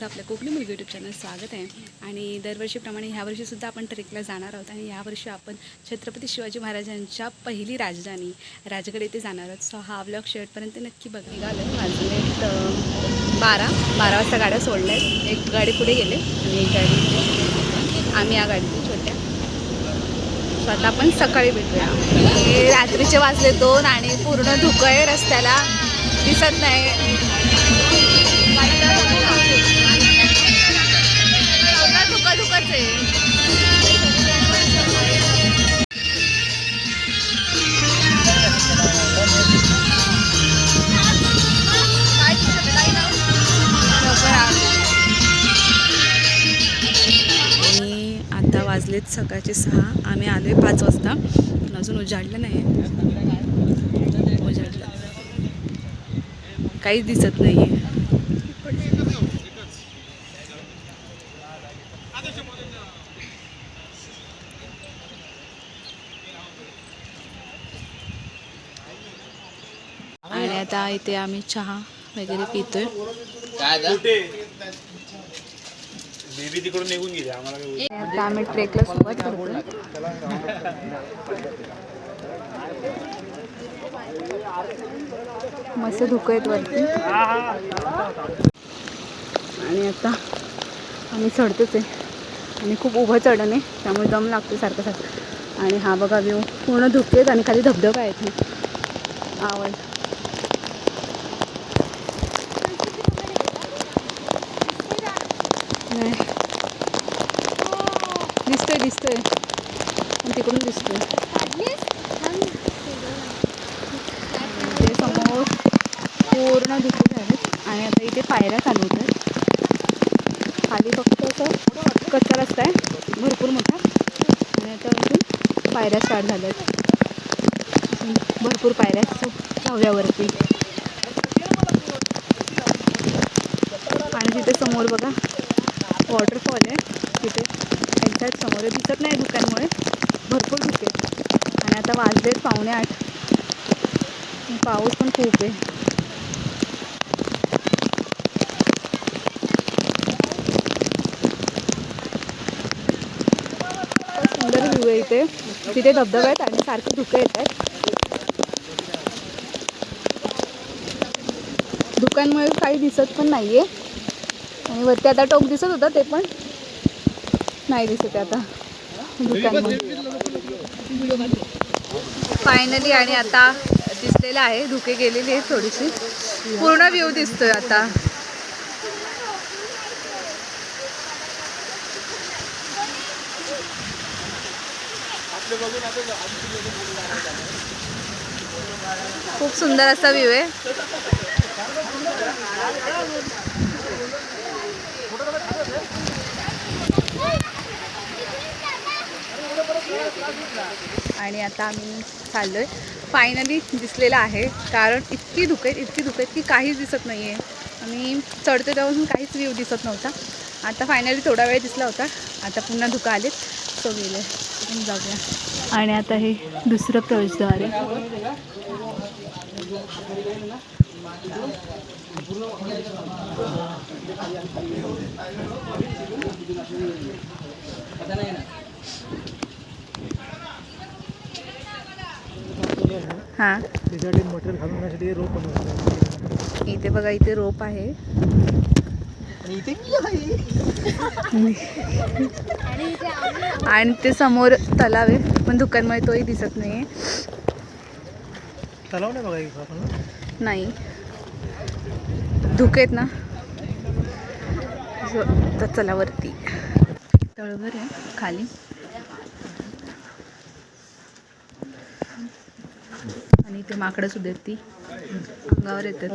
तुमचं आपल्या कोकणी मुलगी यूट्यूब चॅनल स्वागत आहे. आणि दरवर्षीप्रमाणे ह्यावर्षीसुद्धा आपण ट्रेकला जाणार आहोत आणि यावर्षी आपण छत्रपती शिवाजी महाराजांच्या पहिली राजधानी राजगड येथे जाणार आहोत. सो हा ब्लॉग शेवटपर्यंत नक्की बघ. निघालं माझं एक बारा बारा वाजता गाड्या सोडल्या आहेत. एक गाडी पुढे गेले आणि एक गाडी आम्ही या गाडीतून छोट्या. सो आता आपण सकाळी भेटूया. रात्रीचे वाजले दोन आणि पूर्ण धुकं आहे रस्त्याला. दिसत नाही. सकाळचे सहा आम्ही आलोय पाच वाजता. पण अजून उजाडलं नाही उजाडलं. काहीच दिसत नाही आहे आणि आता इथे आम्ही चहा वगैरे पितोय. बेबी तिकडून निघून गेली. आम्हाला आता आम्ही ट्रेकला सुरुवात करतो मस्त धुकं आहेत वरती. आणि आता आम्ही चढतोच आहे. आणि खूप उभं चढण आहे त्यामुळे दम लागतो सारखं सारखं. आणि हा बघा व्यू पूर्ण धुके आहेत आणि खाली धबधबा आहेत. आवड. दिसतोय आणि तिकडून दिसतोय ते समोर पूर्ण धुके झालेत आणि आता इथे पायऱ्या चालू होत आहेत खाली फक्त असं कच्चा रस्ता आहे भरपूर मोठा आणि आता अजून पायऱ्या स्टार्ट झाल्या आहेत भरपूर पायऱ्या आहेत आणि तिथे समोर बघा वॉटरफॉल आहे तिथे एक्झॅक्ट दिसत नाही धुक्यांमुळे भरपूर धुके आणि आता वाजलेत पावणे आठ. पाऊस पण खूप आहे. सुंदर व्ह्यू आहे इथे. तिथे धबधबे आहेत आणि सारखे धुके येत आहेत. धुक्यांमुळे काही दिसत पण नाही आहे आणि वरती आता टोक दिसत होता ते पण. नाही दिसत आता. फायनली आणि आता दिसलेलं आहे. धुके गेलेली आहे थोडीशी. पूर्ण व्ह्यू दिसतोय आता. खूप सुंदर असा व्ह्यू आहे. आणि आता आम्ही चाललोय. फायनली दिसलेलं आहे. कारण इतकी धुकं आहेत इतकी धुकं आहेत की काहीच दिसत नाही आहे आम्ही चढते तेव्हापासून काहीच व्ह्यू दिसत नव्हता. आता फायनली थोडा वेळ दिसला होता. आता पुन्हा धुकं आलेत. सो गेले जाऊया. आणि आता हे दुसरं प्रवेशद्वार आहे. हां. त्यासाठी मटेरियल घालण्यासाठी रोप बनवतात. इथे बघा इथे रोप आहे. आणि ते समोर तलाव आहे पण दुकानमुळे तोही दिसत नाही तलाव नाही बघा इथं आपण? नाही. धुकेत ना? तर चला वरती तळघर आहे खाली. आणि ते माकडं सुद्धा आहेत ती. अंगावर येतात.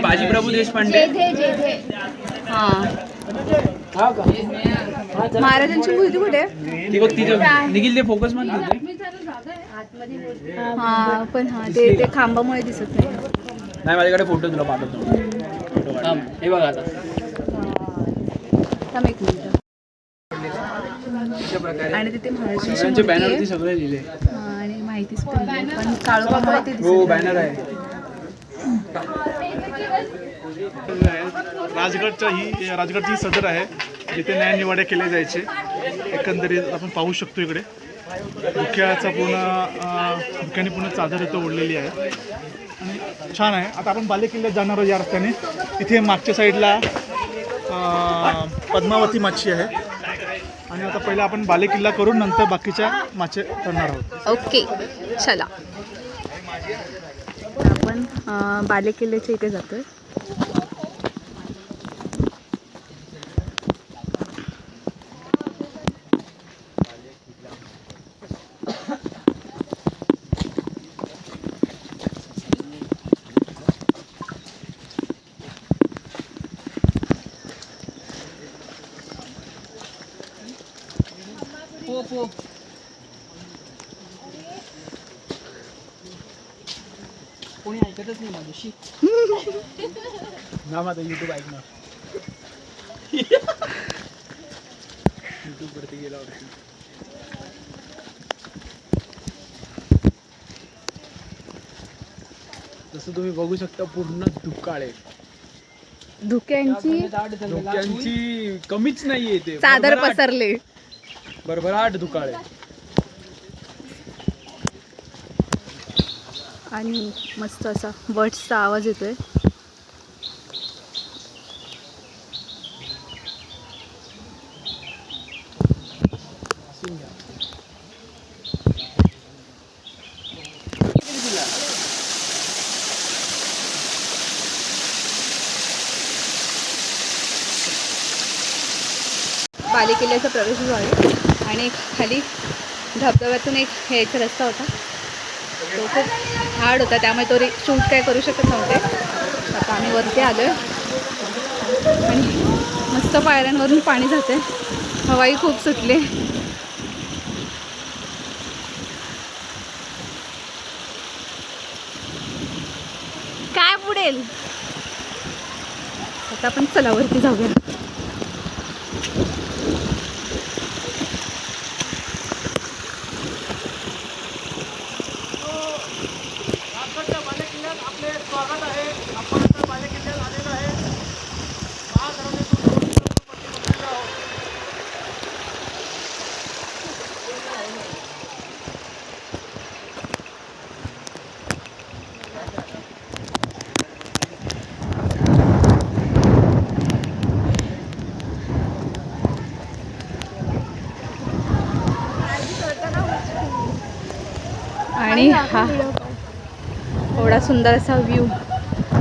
बाजीप्रभू देशपांडे हां महाराजांची मूर्ती कुठे? निघील ते फोकसमध्ये हा पण हा ते ते खांबामुळे दिसत नाही. नाही माझ्याकडे फोटो तुला पाठवतो. हे बघा आता. थांब एक मिनिट आणि तिथे सगळ्यांचे सगळे लिहिले. हा, आणि माहितीच पण ते हो दिसत बॅनर आहे. राजगडच्या ही राजगडची ही सदर आहे. जिथे न्याय निवाडे केले जायचे. एकंदरीत आपण पाहू शकतो इकडे. धुक्याचा पूर्ण अं, धुक्याने पूर्ण चादर इथं ओढलेली आहे. छान आहे. आता आपण बालेकिल्ल्यात जाणार आहोत या रस्त्याने. तिथे मागच्या साईडला अं, पद्मावती माची आहे. आणि आता पहिला आपण बालेकिल्ला करून नंतर बाकीच्या माचे करणार आहोत. ओके चला. आपण अं, बालेकिल्ल्याच्या इथे जातोय. ऐकतच नाही माझ्याशी. ना माझा युट्यूब ऐकणार. युट्यूब वरती गेला वरती जसं तुम्ही बघू शकता पूर्ण दुकाळे धुक्यांची डोक्यांची कमीच नाहीये ते. चादर भरभराट- पसरले. भरभराट दुकाळे आणि मस्त असा बर्ड्सचा आवाज येतोय. बालेकिल्ल्याचा प्रवेश आहे आणि खाली धबधब्यातून एक यायचा रस्ता होता. तो खूप हार्ड होता त्यामुळे तो शूट काय करू शकत नव्हते. आता आम्ही वरती आलो आणि मस्त पायऱ्यांवरून पाणी जाते हवाई खूप सुटली. काय बुडेल? आता आपण चला वरती जाऊया. हा. एवढा सुंदर असा व्ह्यू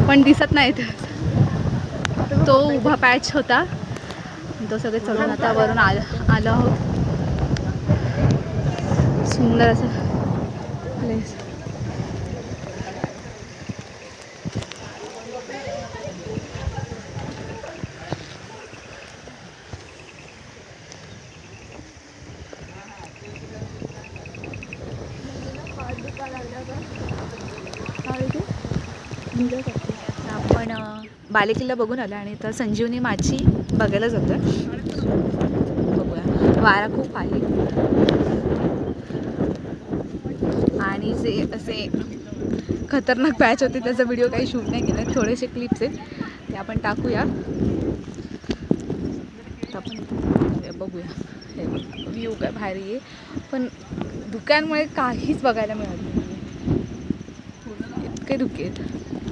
पण दिसत नाहीत तो उभा पॅच होता. तो सगळे चढून आता वरून आलं आलो आहोत. सुंदर असं. आपण बालेकिल्ला बघून आलो आणि आता संजीवनी माची बघायला जातो बघूया. वारा खूप आहे. आणि जे असे खतरनाक पॅच होते त्याचा व्हिडिओ काही शूट नाही केला. थोडेसे क्लिप्स आहेत. ते आपण टाकूया. आपण बघूया. हे व्ह्यू काय भारी आहे पण धुक्यांमुळे काहीच बघायला मिळालं नाही. इतके धुके आहेत.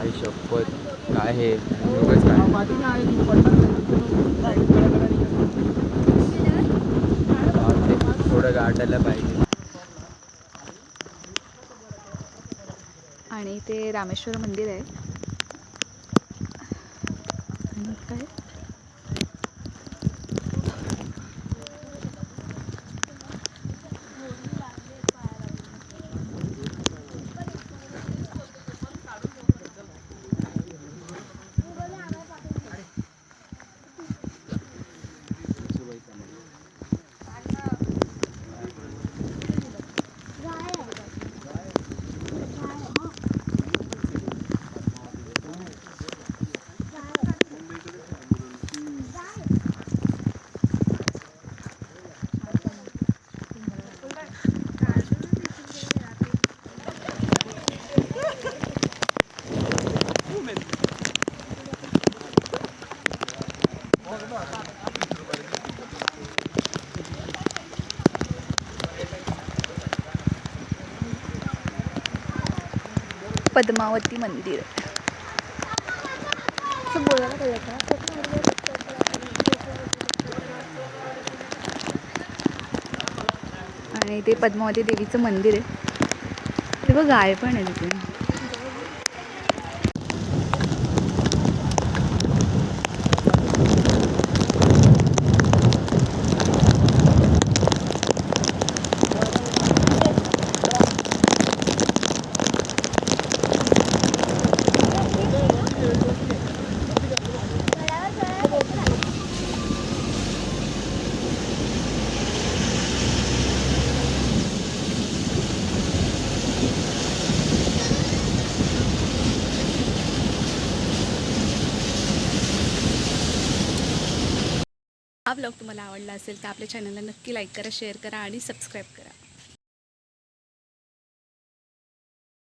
आई शपथ काय हे? उगाच काय? थोडं गाठायला पाहिजे. आणि ते रामेश्वर मंदिर आहे आणि काय पद्मावती मंदिर? आणि ते पद्मावती देवीचं मंदिर आहे. ते बघ गाय पण आहे तिथे. हा ब्लॉग तुम्हाला आवडला असेल तर आपल्या चॅनलला नक्की लाईक करा शेअर करा आणि सबस्क्राईब करा.